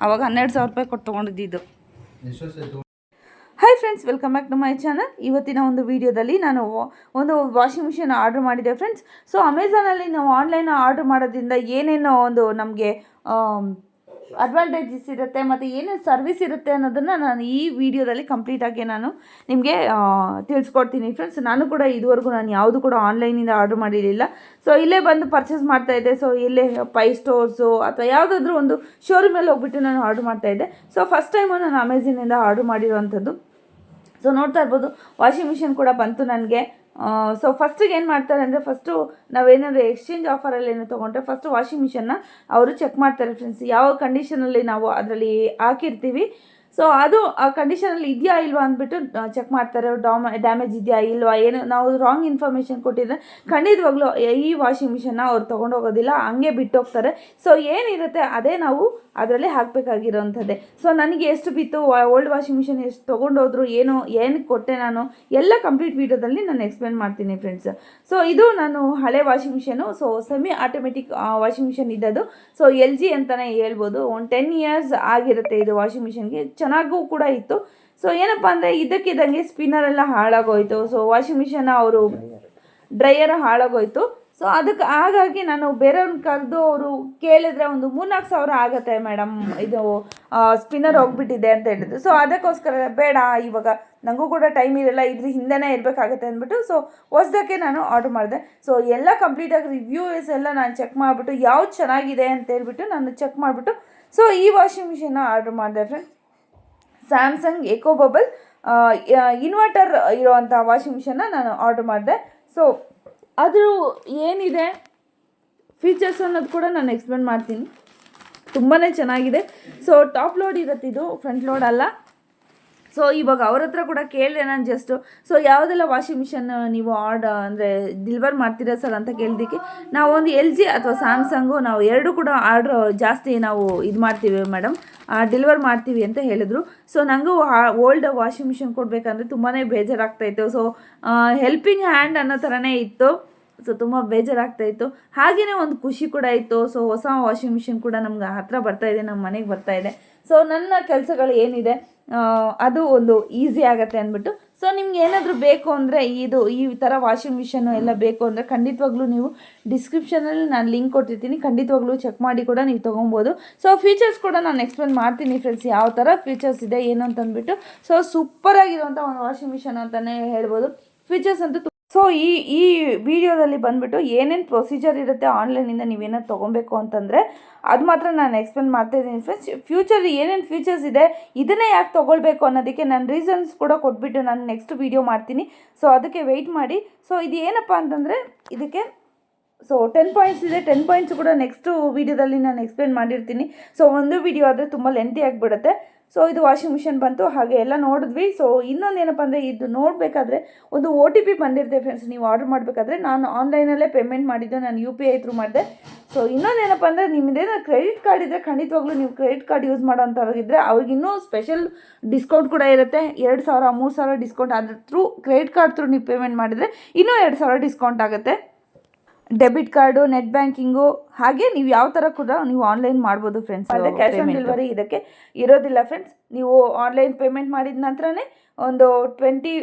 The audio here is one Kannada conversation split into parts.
ಅವಾಗ ಹನ್ನೆರಡು ಸಾವಿರ ರೂಪಾಯಿ ಕೊಟ್ಟು ತೊಗೊಂಡಿದ್ದು. Hi friends welcome back to my channel ಇವತ್ತಿನ ಒಂದು ವಿಡಿಯೋದಲ್ಲಿ ನಾನು ಒಂದು ವಾಷಿಂಗ್ ಮಿಷಿನ್ ಆರ್ಡರ್ ಮಾಡಿದ್ದೆ ಫ್ರೆಂಡ್ಸ್ ಸೊ ಅಮೆಝಾನಲ್ಲಿ ನಾವು ಆನ್ಲೈನ್ ಆರ್ಡರ್ ಮಾಡೋದ್ರಿಂದ ಏನೇನು ಒಂದು ನಮಗೆ ಅಡ್ವಾಂಟೇಜಸ್ ಇರುತ್ತೆ ಮತ್ತು ಏನೇನು ಸರ್ವಿಸ್ ಇರುತ್ತೆ ಅನ್ನೋದನ್ನು ನಾನು ಈ ವಿಡಿಯೋದಲ್ಲಿ ಕಂಪ್ಲೀಟಾಗಿ ನಾನು ನಿಮಗೆ ತಿಳಿಸ್ಕೊಡ್ತೀನಿ ಫ್ರೆಂಡ್ಸ್ ನಾನು ಕೂಡ ಇದುವರೆಗೂ ನಾನು ಯಾವುದು ಕೂಡ ಆನ್ಲೈನಿಂದ ಆರ್ಡರ್ ಮಾಡಿರಲಿಲ್ಲ. ಸೊ ಇಲ್ಲೇ ಬಂದು ಪರ್ಚೇಸ್ ಮಾಡ್ತಾ ಇದ್ದೆ. ಸೊ ಇಲ್ಲೇ ಪೈ ಸ್ಟೋರ್ಸು ಅಥವಾ ಯಾವುದಾದ್ರೂ ಒಂದು ಶೋರೂಮಲ್ಲಿ ಹೋಗ್ಬಿಟ್ಟು ನಾನು ಆರ್ಡರ್ ಮಾಡ್ತಾ ಇದ್ದೆ. ಸೊ ಫಸ್ಟ್ ಟೈಮು ನಾನು ಅಮೆಝಾನಿಂದ ಆರ್ಡರ್ ಮಾಡಿರೋವಂಥದ್ದು. ಸೊ ನೋಡ್ತಾ ಇರ್ಬೋದು ವಾಷಿಂಗ್ ಮಿಷಿನ್ ಕೂಡ ಬಂತು ನನಗೆ. ಸೊ ಫಸ್ಟಿಗೆ ಏನು ಮಾಡ್ತಾರೆ ಅಂದರೆ ಫಸ್ಟು ನಾವೇನಾದರೂ ಎಕ್ಸ್ಚೇಂಜ್ ಆಫರಲ್ಲಿ ಏನೋ ತೊಗೊಂಡ್ರೆ ಫಸ್ಟು ವಾಷಿಂಗ್ ಮಿಷನ್ನ ಅವರು ಚೆಕ್ ಮಾಡ್ತಾರೆ ಫ್ರೆಂಡ್ಸ್ ಯಾವ ಕಂಡೀಷನಲ್ಲಿ ನಾವು ಅದರಲ್ಲಿ ಹಾಕಿರ್ತೀವಿ? ಸೊ ಅದು ಆ ಕಂಡೀಷನಲ್ಲಿ ಇದೆಯಾ ಇಲ್ವಾ ಅಂದ್ಬಿಟ್ಟು ಚೆಕ್ ಮಾಡ್ತಾರೆ. ಡಾಮ ಡ್ಯಾಮೇಜ್ ಇದೆಯಾ ಇಲ್ವಾ, ಏನು, ನಾವು ರಾಂಗ್ ಇನ್ಫಾರ್ಮೇಷನ್ ಕೊಟ್ಟಿದ್ರೆ ಖಂಡಿತವಾಗ್ಲೂ ಈ ವಾಷಿಂಗ್ ಮಿಷನ್ನ ಅವ್ರು ತೊಗೊಂಡೋಗೋದಿಲ್ಲ, ಹಂಗೆ ಬಿಟ್ಟೋಗ್ತಾರೆ. ಸೊ ಏನಿರುತ್ತೆ, ಅದೇ ನಾವು ಅದರಲ್ಲಿ ಹಾಕಬೇಕಾಗಿರೋವಂಥದ್ದೇ ಸೊ ನನಗೆ ಎಷ್ಟು ಬಿತ್ತು ಓಲ್ಡ್ ವಾಷಿಂಗ್ ಮಿಷಿನ್ ಎಷ್ಟು ತೊಗೊಂಡೋದ್ರು, ಏನು ಏನು ಕೊಟ್ಟೆ ನಾನು, ಎಲ್ಲ ಕಂಪ್ಲೀಟ್ ವೀಡಿಯೋದಲ್ಲಿ ನಾನು ಎಕ್ಸ್ಪ್ಲೇನ್ ಮಾಡ್ತೀನಿ ಫ್ರೆಂಡ್ಸ್ ಸೊ ಇದು ನಾನು ಹಳೆ washing machine so semi automatic washing machine ಇದ್ದದ್ದು. ಸೊ ಎಲ್ ಜಿ ಅಂತಲೇ ಹೇಳ್ಬೋದು. ಒಂದು ಟೆನ್ ಇಯರ್ಸ್ ಆಗಿರುತ್ತೆ ಇದು ವಾಷಿಂಗ್ ಮಿಷನ್ಗೆ ಚೆನ್ನಾಗೂ ಕೂಡ ಇತ್ತು. ಸೊ ಏನಪ್ಪ ಅಂದರೆ ಇದಕ್ಕಿದ್ದಂಗೆ ಸ್ಪಿನ್ನರ್ ಎಲ್ಲ ಹಾಳಾಗೋಯ್ತು. ಸೊ ವಾಷಿಂಗ್ ಮಿಷನ್ ಅವರು ಡ್ರೈಯರ್ ಹಾಳಾಗೋಯ್ತು. ಸೊ ಅದಕ್ಕೆ ಹಾಗಾಗಿ ನಾನು ಬೇರೆಯವ್ರನ್ನ ಕರೆದು ಅವರು ಕೇಳಿದ್ರೆ ಒಂದು ಮೂರ್ನಾಲ್ಕು ಸಾವಿರ ಆಗುತ್ತೆ ಮೇಡಮ್, ಇದು ಸ್ಪಿನ್ನರ್ ಹೋಗ್ಬಿಟ್ಟಿದೆ ಅಂತ ಹೇಳಿದ್ರು. ಸೊ ಅದಕ್ಕೋಸ್ಕರ ಬೇಡ, ಇವಾಗ ನನಗೂ ಕೂಡ ಟೈಮ್ ಇರಲ್ಲ, ಇದ್ರ ಹಿಂದೆನೇ ಇರಬೇಕಾಗತ್ತೆ ಅಂದ್ಬಿಟ್ಟು ಸೊ ಹೊಸ್ದಕ್ಕೆ ನಾನು ಆರ್ಡರ್ ಮಾಡಿದೆ. ಸೊ ಎಲ್ಲ ಕಂಪ್ಲೀಟಾಗಿ ರಿವ್ಯೂಸ್ ಎಲ್ಲ ನಾನು ಚೆಕ್ ಮಾಡಿಬಿಟ್ಟು, ಯಾವ್ದು ಚೆನ್ನಾಗಿದೆ ಅಂತ ಹೇಳ್ಬಿಟ್ಟು ನಾನು ಚೆಕ್ ಮಾಡಿಬಿಟ್ಟು ಸೊ ಈ ವಾಷಿಂಗ್ ಮಿಷಿನ್ನ ಆರ್ಡರ್ ಮಾಡಿದೆ friends Samsung eco bubble inverter ಇರೋವಂಥ ವಾಷಿಂಗ್ ಮಿಷನ್ನ ನಾನು ಆರ್ಡರ್ ಮಾಡಿದೆ. ಸೊ ಅದು ಏನಿದೆ? ಫೀಚರ್ಸ್ ಅನ್ನೋದು ಕೂಡ ನಾನು ಎಕ್ಸ್ಪ್ಲೇನ್ ಮಾಡ್ತೀನಿ. ತುಂಬಾ ಚೆನ್ನಾಗಿದೆ. ಸೊ ಟಾಪ್ ಲೋಡ್ ಇದು ಫ್ರಂಟ್ ಲೋಡ್ ಅಲ್ಲ. ಸೊ ಇವಾಗ ಅವ್ರ ಹತ್ರ ಕೂಡ ಕೇಳಿದೆ ನಾನು ಜಸ್ಟು ಸೊ ಯಾವುದೆಲ್ಲ ವಾಷಿಂಗ್ ಮಿಷನ್ ನೀವು ಆರ್ಡರ್ ಅಂದರೆ ಡಿಲಿವರ್ ಮಾಡ್ತೀರಾ ಸರ್ ಅಂತ ಕೇಳಿದ್ದಕ್ಕೆ ನಾವು ಒಂದು ಎಲ್ ಜಿ ಅಥವಾ ಸ್ಯಾಮ್ಸಂಗು ನಾವು ಎರಡು ಕೂಡ ಆರ್ಡ್ರ್ ಜಾಸ್ತಿ ನಾವು ಇದು ಮಾಡ್ತೀವಿ ಮೇಡಮ್ ಡೆಲಿವರ್ ಮಾಡ್ತೀವಿ ಅಂತ ಹೇಳಿದ್ರು. ಸೊ ನನಗೂ ಓಲ್ಡ್ ವಾಷಿಂಗ್ ಮಿಷಿನ್ ಕೊಡಬೇಕಂದ್ರೆ ತುಂಬಾ ಬೇಜಾರಾಗ್ತಾಯಿತ್ತು ಸೊ ಹೆಲ್ಪಿಂಗ್ ಹ್ಯಾಂಡ್ ಅನ್ನೋ ಥರನೇ ಇತ್ತು. ಸೊ ತುಂಬ ಬೇಜಾರಾಗ್ತಾಯಿತ್ತು ಹಾಗೆಯೇ ಒಂದು ಖುಷಿ ಕೂಡ ಇತ್ತು. ಸೊ ಹೊಸ ವಾಷಿಂಗ್ ಮಿಷಿನ್ ಕೂಡ ನಮ್ಗೆ ಹತ್ರ ಬರ್ತಾ ಇದೆ, ನಮ್ಮ ಮನೆಗೆ ಬರ್ತಾ ಇದೆ. ಸೊ ನನ್ನ ಕೆಲಸಗಳು ಏನಿದೆ ಅದು ಒಂದು ಈಸಿ ಆಗುತ್ತೆ ಅಂದ್ಬಿಟ್ಟು. ಸೊ ನಿಮ್ಗೆ ಏನಾದರೂ ಬೇಕು ಅಂದರೆ ಇದು, ಈ ಥರ ವಾಷಿಂಗ್ ಮಿಷನ್ನು ಎಲ್ಲ ಬೇಕು ಅಂದರೆ ಖಂಡಿತವಾಗ್ಲೂ ನೀವು ಡಿಸ್ಕ್ರಿಪ್ಷನಲ್ಲಿ ನಾನು ಲಿಂಕ್ ಕೊಟ್ಟಿರ್ತೀನಿ. ಖಂಡಿತವಾಗ್ಲೂ ಚೆಕ್ ಮಾಡಿ ಕೂಡ ನೀವು ತೊಗೊಬೋದು. ಸೊ ಫೀಚರ್ಸ್ ಕೂಡ ನಾನು ಎಕ್ಸ್ಪ್ಲೇನ್ ಮಾಡ್ತೀನಿ ಫ್ರೆಂಡ್ಸ್ ಯಾವ ಥರ ಫೀಚರ್ಸ್ ಇದೆ, ಏನು ಅಂತಂದ್ಬಿಟ್ಟು. ಸೊ ಸೂಪರಾಗಿರುವಂಥ ಒಂದು ವಾಷಿಂಗ್ ಮಿಷನ್ ಅಂತಲೇ ಹೇಳ್ಬೋದು. ಫೀಚರ್ಸ್ ಅಂತೂ ಸೊ ಈ ಈ ವಿಡಿಯೋದಲ್ಲಿ ಬಂದುಬಿಟ್ಟು ಏನೇನು ಪ್ರೊಸೀಜರ್ ಇರುತ್ತೆ ಆನ್ಲೈನಿಂದ ನೀವೇನಾದ್ರು ತೊಗೊಬೇಕು ಅಂತಂದರೆ, ಅದು ಮಾತ್ರ ನಾನು ಎಕ್ಸ್ಪ್ಲೇನ್ ಮಾಡ್ತಾ ಇದ್ದೀನಿ ಫ್ರೆಂಡ್ಸ್ ಫ್ಯೂಚರ್ ಏನೇನು ಫ್ಯೂಚರ್ಸ್ ಇದೆ, ಇದನ್ನೇ ಯಾಕೆ ತೊಗೊಳ್ಬೇಕು ಅನ್ನೋದಕ್ಕೆ ನಾನು ರೀಸನ್ಸ್ ಕೂಡ ಕೊಟ್ಬಿಟ್ಟು ನಾನು ನೆಕ್ಸ್ಟ್ ವಿಡಿಯೋ ಮಾಡ್ತೀನಿ. ಸೊ ಅದಕ್ಕೆ ವೆಯ್ಟ್ ಮಾಡಿ. ಸೊ ಇದು ಏನಪ್ಪ ಅಂತಂದರೆ, ಇದಕ್ಕೆ ಸೊ ಟೆನ್ ಪಾಯಿಂಟ್ಸ್ ಇದೆ. ಟೆನ್ ಪಾಯಿಂಟ್ಸ್ ಕೂಡ ನೆಕ್ಸ್ಟು ವೀಡಿಯೋದಲ್ಲಿ ನಾನು ಎಕ್ಸ್ಪ್ಲೇನ್ ಮಾಡಿರ್ತೀನಿ. ಸೊ ಒಂದು ವಿಡಿಯೋ ಆದರೆ ತುಂಬ ಲೆಂತಿ ಆಗಿಬಿಡುತ್ತೆ. ಸೊ ಇದು ವಾಷಿಂಗ್ ಮಿಷಿನ್ ಬಂತು. ಹಾಗೆ ಎಲ್ಲ ನೋಡಿದ್ವಿ. ಸೊ ಇನ್ನೊಂದು ಏನಪ್ಪ ಅಂದರೆ, ಇದು ನೋಡಬೇಕಾದ್ರೆ ಒಂದು ಒ ಟಿ ಪಿ ಬಂದಿರುತ್ತೆ ಫ್ರೆಂಡ್ಸ್ ನೀವು ಆರ್ಡರ್ ಮಾಡಬೇಕಾದ್ರೆ ನಾನು ಆನ್ಲೈನಲ್ಲೇ ಪೇಮೆಂಟ್ ಮಾಡಿದ್ದು. ನಾನು ಯು ಪಿ ಐ ಥ್ರೂ ಮಾಡಿದೆ. ಸೊ ಇನ್ನೊಂದು ಏನಪ್ಪ ಅಂದರೆ ನಿಮ್ಮದೇನೋ ಕ್ರೆಡಿಟ್ ಕಾರ್ಡ್ ಇದ್ದರೆ ಖಂಡಿತವಾಗ್ಲೂ ನೀವು ಕ್ರೆಡಿಟ್ ಕಾರ್ಡ್ ಯೂಸ್ ಮಾಡೋಂಥವ್ರಿಗಿದ್ರೆ ಅವ್ರಿಗಿನ್ನೂ ಸ್ಪೆಷಲ್ ಡಿಸ್ಕೌಂಟ್ ಕೂಡ ಇರುತ್ತೆ. ಎರಡು ಸಾವಿರ, ಮೂರು ಸಾವಿರ ಡಿಸ್ಕೌಂಟ್ ಅದ್ರ ಥ್ರೂ ಕ್ರೆಡಿಟ್ ಕಾರ್ಡ್ ಥ್ರೂ ನೀವು ಪೇಮೆಂಟ್ ಮಾಡಿದರೆ ಇನ್ನೂ ಎರಡು ಸಾವಿರ ಡಿಸ್ಕೌಂಟ್ ಆಗುತ್ತೆ. ಡೆಬಿಟ್ ಕಾರ್ಡು ನೆಟ್ ಬ್ಯಾಂಕಿಂಗು ಹಾಗೆ ನೀವು ಯಾವ ಥರ ಕೂಡ ನೀವು ಆನ್ಲೈನ್ ಮಾಡ್ಬೋದು ಫ್ರೆಂಡ್ಸ್ ಅದೇ ಕ್ಯಾಶ್ ಆನ್ ಡೆಲಿವರಿ ಇದಕ್ಕೆ ಇರೋದಿಲ್ಲ ಫ್ರೆಂಡ್ಸ್ ನೀವು ಆನ್ಲೈನ್ ಪೇಮೆಂಟ್ ಮಾಡಿದ ನಂತರನೇ ಒಂದು ಟ್ವೆಂಟಿ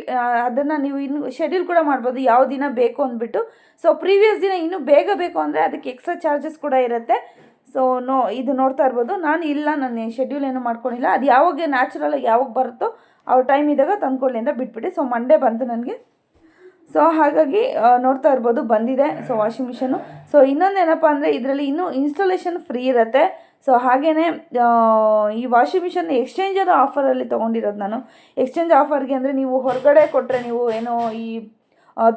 ಅದನ್ನು ನೀವು ಇನ್ನು ಶೆಡ್ಯೂಲ್ ಕೂಡ ಮಾಡ್ಬೋದು. ಯಾವ ದಿನ ಬೇಕು ಅಂದ್ಬಿಟ್ಟು. ಸೊ ಪ್ರೀವಿಯಸ್ ದಿನ ಇನ್ನೂ ಬೇಗ ಬೇಕು ಅಂದರೆ ಅದಕ್ಕೆ ಎಕ್ಸ್ಟ್ರಾ ಚಾರ್ಜಸ್ ಕೂಡ ಇರುತ್ತೆ. ಸೊ ನೋ ಇದು ನೋಡ್ತಾ ಇರ್ಬೋದು. ನಾನು ಇಲ್ಲ ನಾನು ಶೆಡ್ಯೂಲ್ ಏನು ಮಾಡ್ಕೊಂಡಿಲ್ಲ. ಅದು ಯಾವಾಗ ನ್ಯಾಚುರಲಾಗಿ ಯಾವಾಗ ಬರುತ್ತೋ ಅವ್ರ ಟೈಮ್ ಇದ್ದಾಗ ತಂದ್ಕೊಳ್ಳಿ ಅಂತ ಬಿಟ್ಬಿಟ್ಟು. ಸೊ ಮಂಡೇ ಬಂತು ನನಗೆ. ಸೊ ಹಾಗಾಗಿ ನೋಡ್ತಾ ಇರ್ಬೋದು, ಬಂದಿದೆ. ಸೊ ವಾಷಿಂಗ್ ಮಿಷನು ಸೊ ಇನ್ನೊಂದು ಏನಪ್ಪ ಅಂದರೆ, ಇದರಲ್ಲಿ ಇನ್ನೂ ಇನ್ಸ್ಟಾಲೇಷನ್ ಫ್ರೀ ಇರುತ್ತೆ. ಸೊ ಹಾಗೆಯೇ ಈ ವಾಷಿಂಗ್ ಮಿಷನ್ ಎಕ್ಸ್ಚೇಂಜರ್ ಆಫರಲ್ಲಿ ತೊಗೊಂಡಿರೋದು ನಾನು. ಎಕ್ಸ್ಚೇಂಜ್ ಆಫರ್ಗೆ ಅಂದರೆ, ನೀವು ಹೊರಗಡೆ ಕೊಟ್ಟರೆ ನೀವು ಏನೋ ಈ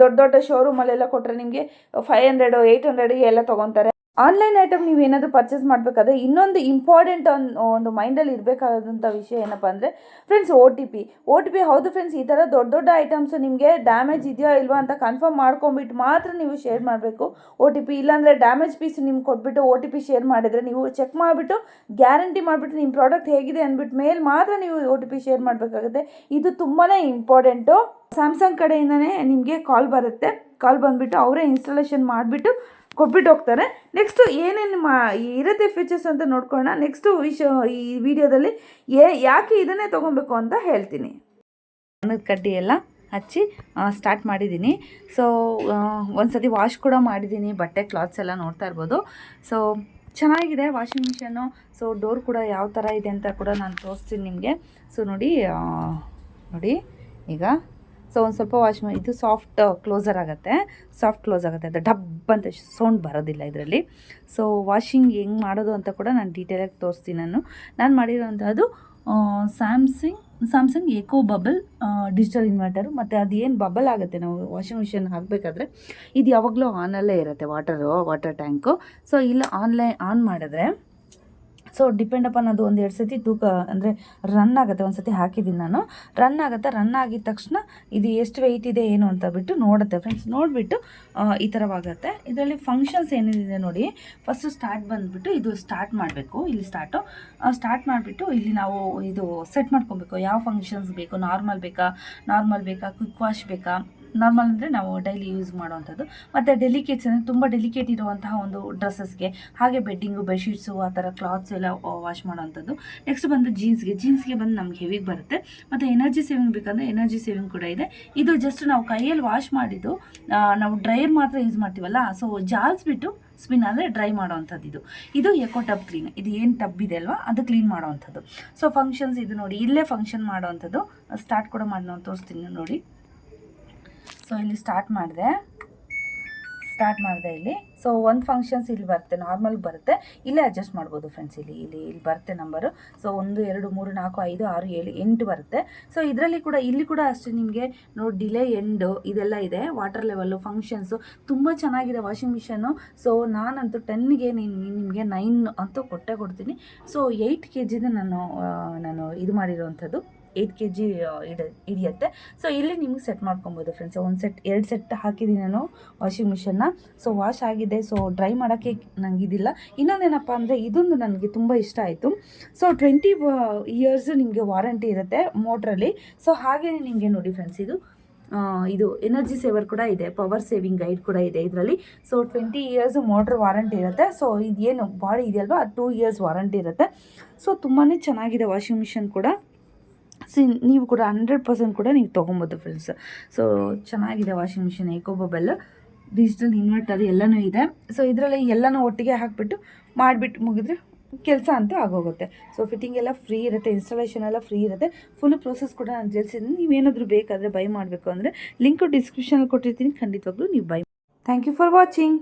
ದೊಡ್ಡ ದೊಡ್ಡ ಶೋರೂಮಲ್ಲೆಲ್ಲ ಕೊಟ್ಟರೆ ನಿಮಗೆ ಫೈವ್ ಹಂಡ್ರೆಡು ಏಯ್ಟ್ ಹಂಡ್ರೆಡ್ಗೆ ಎಲ್ಲ ತೊಗೊತಾರೆ. ಆನ್ಲೈನ್ ಐಟಮ್ ನೀವು ಏನಾದರೂ ಪರ್ಚೇಸ್ ಮಾಡಬೇಕಾದ್ರೆ ಇನ್ನೊಂದು ಇಂಪಾರ್ಟೆಂಟ್ ಒಂದು ಮೈಂಡಲ್ಲಿ ಇರಬೇಕಾದಂಥ ವಿಷಯ ಏನಪ್ಪ ಅಂದರೆ friends O T P O T P ಹೌದು ಫ್ರೆಂಡ್ಸ್ ಈ ಥರ ದೊಡ್ಡ ದೊಡ್ಡ ಐಟಮ್ಸ್ ನಿಮಗೆ ಡ್ಯಾಮೇಜ್ ಇದೆಯಾ ಇಲ್ವಾ ಅಂತ ಕನ್ಫರ್ಮ್ ಮಾಡ್ಕೊಂಬಿಟ್ಟು ಮಾತ್ರ ನೀವು ಶೇರ್ ಮಾಡಬೇಕು. ಓ ಟಿ ಪಿ ಇಲ್ಲಾಂದರೆ ಡ್ಯಾಮೇಜ್ ಪೀಸ್ ನಿಮ್ಗೆ ಕೊಟ್ಬಿಟ್ಟು ಓ ಟಿ ಪಿ ಶೇರ್ ಮಾಡಿದರೆ ನೀವು ಚೆಕ್ ಮಾಡಿಬಿಟ್ಟು ಗ್ಯಾರಂಟಿ ಮಾಡಿಬಿಟ್ಟು ನಿಮ್ಮ ಪ್ರಾಡಕ್ಟ್ ಹೇಗಿದೆ ಅಂದ್ಬಿಟ್ಟು ಮೇಲೆ ಮಾತ್ರ ನೀವು ಓ ಟಿ ಪಿ ಶೇರ್ ಮಾಡಬೇಕಾಗುತ್ತೆ. ಇದು ತುಂಬಾ ಇಂಪಾರ್ಟೆಂಟು ಸ್ಯಾಮ್ಸಂಗ್ ಕಡೆಯಿಂದನೇ ನಿಮಗೆ ಕಾಲ್ ಬರುತ್ತೆ. ಕಾಲ್ ಬಂದುಬಿಟ್ಟು ಅವರೇ ಇನ್ಸ್ಟಾಲೇಷನ್ ಮಾಡಿಬಿಟ್ಟು ಕೊಟ್ಬಿಟ್ಟು ಹೋಗ್ತಾರೆ. ನೆಕ್ಸ್ಟು ಏನೇನು ಮಾ, ಇರುತ್ತೆ ಫೀಚರ್ಸ್ ಅಂತ ನೋಡ್ಕೊಳ್ಳೋಣ. ನೆಕ್ಸ್ಟು ವಿಶ ಈ ವಿಡಿಯೋದಲ್ಲಿ ಏ, ಯಾಕೆ ಇದನ್ನೇ ತೊಗೊಬೇಕು ಅಂತ ಹೇಳ್ತೀನಿ. ಅನ್ನದ ಕಡ್ಡಿ ಎಲ್ಲ ಹಚ್ಚಿ ಸ್ಟಾರ್ಟ್ ಮಾಡಿದ್ದೀನಿ. ಸೊ ಒಂದು ಸತಿ ವಾಶ್ ಕೂಡ ಮಾಡಿದ್ದೀನಿ. ಬಟ್ಟೆ ಕ್ಲಾತ್ಸ್ ಎಲ್ಲ ನೋಡ್ತಾ ಇರ್ಬೋದು. ಸೊ ಚೆನ್ನಾಗಿದೆ ವಾಷಿಂಗ್ ಮಿಷನ್ನು ಸೊ ಡೋರ್ ಕೂಡ ಯಾವ ಥರ ಇದೆ ಅಂತ ಕೂಡ ನಾನು ತೋರಿಸ್ತೀನಿ ನಿಮಗೆ. ಸೊ ನೋಡಿ ನೋಡಿ, ಈಗ ಸೊ ಒಂದು ಸ್ವಲ್ಪ ವಾಶ್ ಮಾಡಿ, ಇದು ಸಾಫ್ಟ್ ಕ್ಲೋಸರ್ ಆಗುತ್ತೆ. ಸಾಫ್ಟ್ ಕ್ಲೋಸ್ ಆಗುತ್ತೆ. ಅದು ಡಬ್ ಅಂತ ಸೌಂಡ್ ಬರೋದಿಲ್ಲ ಇದರಲ್ಲಿ. ಸೊ ವಾಷಿಂಗ್ ಹೆಂಗೆ ಮಾಡೋದು ಅಂತ ಕೂಡ ನಾನು ಡೀಟೇಲಾಗಿ ತೋರಿಸ್ತೀನಿ ನಾನು. ನಾನು ಮಾಡಿರೋವಂಥದ್ದು Samsung Samsung eco bubble digital inverter ಮತ್ತು ಅದು ಏನು ಬಬಲ್ ಆಗುತ್ತೆ ನಾವು ವಾಷಿಂಗ್ ಮಿಷಿನ್ ಹಾಕಬೇಕಾದ್ರೆ, ಇದು ಯಾವಾಗಲೂ ಆನಲ್ಲೇ ಇರುತ್ತೆ ವಾಟರು ವಾಟರ್ ಟ್ಯಾಂಕು ಸೊ ಇಲ್ಲ ಆನ್ಲೈನ್ ಆನ್ ಮಾಡಿದ್ರೆ ಸೊ ಡಿಪೆಂಡ್ ಅಪಾನ್ ಅದು ಒಂದು ಎರಡು ಸತಿ ತೂಕ, ಅಂದರೆ ರನ್ ಆಗುತ್ತೆ, ಒಂದು ಸತಿ ಹಾಕಿದ್ದೀನಿ ನಾನು. ರನ್ ಆಗುತ್ತೆ ರನ್ ಆಗಿದ ತಕ್ಷಣ ಇದು ಎಷ್ಟು ವೆಯ್ಟ್ ಇದೆ, ಏನು ಅಂತ ಬಿಟ್ಟು ನೋಡುತ್ತೆ ಫ್ರೆಂಡ್ಸ್ ನೋಡಿಬಿಟ್ಟು ಈ ಥರವಾಗುತ್ತೆ ಇದರಲ್ಲಿ ಫಂಕ್ಷನ್ಸ್ ಏನಿದೆ ನೋಡಿ. ಫಸ್ಟು ಸ್ಟಾರ್ಟ್ ಬಂದುಬಿಟ್ಟು ಇದು ಸ್ಟಾರ್ಟ್ ಮಾಡಬೇಕು. ಇಲ್ಲಿ ಸ್ಟಾರ್ಟು ಸ್ಟಾರ್ಟ್ ಮಾಡಿಬಿಟ್ಟು ಇಲ್ಲಿ ನಾವು ಇದು ಸೆಟ್ ಮಾಡ್ಕೊಬೇಕು. ಯಾವ ಫಂಕ್ಷನ್ಸ್ ಬೇಕು? ನಾರ್ಮಲ್ ಬೇಕಾ? ನಾರ್ಮಲ್ ಬೇಕಾ? ಕ್ವಿಕ್ ವಾಶ್ ಬೇಕಾ? ನಾರ್ಮಲ್ ಅಂದರೆ ನಾವು ಡೈಲಿ ಯೂಸ್ ಮಾಡುವಂಥದ್ದು. ಮತ್ತು ಡೆಲಿಕೇಟ್ಸ್ ಅಂದರೆ ತುಂಬ ಡೆಲಿಕೇಟ್ ಇರುವಂತಹ ಒಂದು ಡ್ರೆಸ್ಸಸ್ಗೆ ಹಾಗೆ ಬೆಡ್ಡಿಂಗು ಬೆಡ್ಶೀಟ್ಸು ಆ ಥರ ಕ್ಲಾತ್ಸ್ ಎಲ್ಲ ವಾಶ್ ಮಾಡೋವಂಥದ್ದು. ನೆಕ್ಸ್ಟ್ ಬಂದು ಜೀನ್ಸ್ಗೆ ಜೀನ್ಸ್ಗೆ ಬಂದು ನಮ್ಗೆ ಹೆವಿಗೆ ಬರುತ್ತೆ. ಮತ್ತು ಎನರ್ಜಿ ಸೇವಿಂಗ್ ಬೇಕಂದರೆ ಎನರ್ಜಿ ಸೇವಿಂಗ್ ಕೂಡ ಇದೆ. ಇದು ಜಸ್ಟ್ ನಾವು ಕೈಯಲ್ಲಿ ವಾಶ್ ಮಾಡಿದ್ದು ನಾವು ಡ್ರೈಯರ್ ಮಾತ್ರ ಯೂಸ್ ಮಾಡ್ತೀವಲ್ಲ ಸೊ ಜಾಲ್ಸ್ಬಿಟ್ಟು ಸ್ಪಿನ್ ಅಂದರೆ ಡ್ರೈ ಮಾಡೋವಂಥದ್ದು ಇದು. ಇದು ಎಕೋ ಟಬ್ ಕ್ಲೀನ್ ಇದು ಏನು ಟಬ್ ಇದೆ ಅಲ್ವಾ? ಅದು ಕ್ಲೀನ್ ಮಾಡೋವಂಥದ್ದು. ಸೊ ಫಂಕ್ಷನ್ಸ್ ಇದು ನೋಡಿ. ಇಲ್ಲೇ ಫಂಕ್ಷನ್ ಮಾಡೋವಂಥದ್ದು. ಸ್ಟಾರ್ಟ್ ಕೂಡ ಮಾಡಿ ನಾನು ತೋರಿಸ್ತೀನಿ ನೋಡಿ. ಸೊ ಇಲ್ಲಿ ಸ್ಟಾರ್ಟ್ ಮಾಡಿದೆ. ಸ್ಟಾರ್ಟ್ ಮಾಡಿದೆ ಇಲ್ಲಿ. ಸೊ ಒಂದು ಫಂಕ್ಷನ್ಸ್ ಇಲ್ಲಿ ಬರುತ್ತೆ ನಾರ್ಮಲ್ ಬರುತ್ತೆ. ಇಲ್ಲೇ ಅಡ್ಜಸ್ಟ್ ಮಾಡ್ಬೋದು ಫ್ರೆಂಡ್ಸ್ ಇಲ್ಲಿ ಇಲ್ಲಿ ಇಲ್ಲಿ ಬರುತ್ತೆ ನಂಬರು ಸೊ ಒಂದು, ಎರಡು, ಮೂರು, ನಾಲ್ಕು, ಐದು, ಆರು, ಏಳು, ಎಂಟು ಬರುತ್ತೆ. ಸೊ ಇದರಲ್ಲಿ ಕೂಡ, ಇಲ್ಲಿ ಕೂಡ ಅಷ್ಟೇ ನಿಮಗೆ, ನೋಡಿ ಡಿಲೇ ಎಂಡು ಇದೆಲ್ಲ ಇದೆ. ವಾಟರ್ ಲೆವೆಲ್ಲು ಫಂಕ್ಷನ್ಸು ತುಂಬ ಚೆನ್ನಾಗಿದೆ ವಾಷಿಂಗ್ ಮಿಷನ್ನು ಸೊ ನಾನಂತೂ ಟೆನ್ಗೆ ನೀನು, ನಿಮಗೆ ನೈನ್ ಅಂತೂ ಕೊಟ್ಟೆ ಕೊಡ್ತೀನಿ. ಸೊ ಏಯ್ಟ್ ಕೆ ಜಿದು ನಾನು ನಾನು ಇದು ಮಾಡಿರೋವಂಥದ್ದು. ಏಯ್ಟ್ ಕೆ ಜಿ ಇಡ, ಹಿಡಿಯುತ್ತೆ. ಸೊ ಇಲ್ಲಿ ನಿಮಗೆ ಸೆಟ್ ಮಾಡ್ಕೊಬೋದು ಫ್ರೆಂಡ್ಸ್ ಒಂದು ಸೆಟ್ ಎರಡು ಸೆಟ್ ಹಾಕಿದ್ದೀನಿ ನಾನು ವಾಷಿಂಗ್ ಮಿಷನ್ನ ಸೊ ವಾಶ್ ಆಗಿದೆ. ಸೊ ಡ್ರೈ ಮಾಡೋಕ್ಕೆ ನನಗೆ ಇದಿಲ್ಲ. ಇನ್ನೊಂದೇನಪ್ಪ ಅಂದರೆ ಇದೊಂದು ನನಗೆ ತುಂಬ ಇಷ್ಟ ಆಯಿತು. ಸೊ ಟ್ವೆಂಟಿ ಇಯರ್ಸ್ ನಿಮಗೆ ವಾರಂಟಿ ಇರುತ್ತೆ ಮೋಟ್ರಲ್ಲಿ ಸೊ ಹಾಗೆಯೇ ನಿಮಗೆ ನೋಡಿ ಫ್ರೆಂಡ್ಸ್ ಇದು ಇದು ಎನರ್ಜಿ ಸೇವರ್ ಕೂಡ ಇದೆ ಪವರ್ ಸೇವಿಂಗ್ ಗೈಡ್ ಕೂಡ ಇದೆ ಇದರಲ್ಲಿ. So twenty years motor warranty ಇರುತ್ತೆ. ಸೊ ಇದೇನು, ಬಾಡಿ ಇದೆಯಲ್ವ? ಅದು ಟೂ ಇಯರ್ಸ್ ವಾರಂಟಿ ಇರುತ್ತೆ. ಸೊ ತುಂಬಾ ಚೆನ್ನಾಗಿದೆ ವಾಷಿಂಗ್ ಮಿಷನ್ ಕೂಡ. ಸೊ ನೀವು ಕೂಡ ಹಂಡ್ರೆಡ್ ಪರ್ಸೆಂಟ್ ಕೂಡ ನೀವು ತೊಗೊಬೋದು ಫ್ರೆಂಡ್ಸ್ ಸೊ ಚೆನ್ನಾಗಿದೆ washing machine eco bubble digital inverter ಎಲ್ಲನೂ ಇದೆ. ಸೊ ಇದರಲ್ಲಿ ಎಲ್ಲನೂ ಒಟ್ಟಿಗೆ ಹಾಕಿಬಿಟ್ಟು ಮಾಡಿಬಿಟ್ಟು ಮುಗಿದ್ರೆ ಕೆಲಸ ಅಂತೂ ಆಗೋಗುತ್ತೆ. ಸೊ ಫಿಟ್ಟಿಂಗ್ ಎಲ್ಲ ಫ್ರೀ ಇರುತ್ತೆ ಇನ್ಸ್ಟಾಲೇಷನ್ ಎಲ್ಲ ಫ್ರೀ ಇರುತ್ತೆ. ಫುಲ್ ಪ್ರೋಸೆಸ್ ಕೂಡ ನಾನು ತಿಳಿಸಿದ್ದೀನಿ. ನೀವೇನಾದರೂ ಬೇಕಾದರೆ ಬೈ ಮಾಡಬೇಕು ಅಂದರೆ ಲಿಂಕು ಡಿಸ್ಕ್ರಿಪ್ಷನಲ್ಲಿ ಕೊಟ್ಟಿರ್ತೀನಿ. ಖಂಡಿತವಾಗ್ಲೂ ನೀವು bye thank you for watching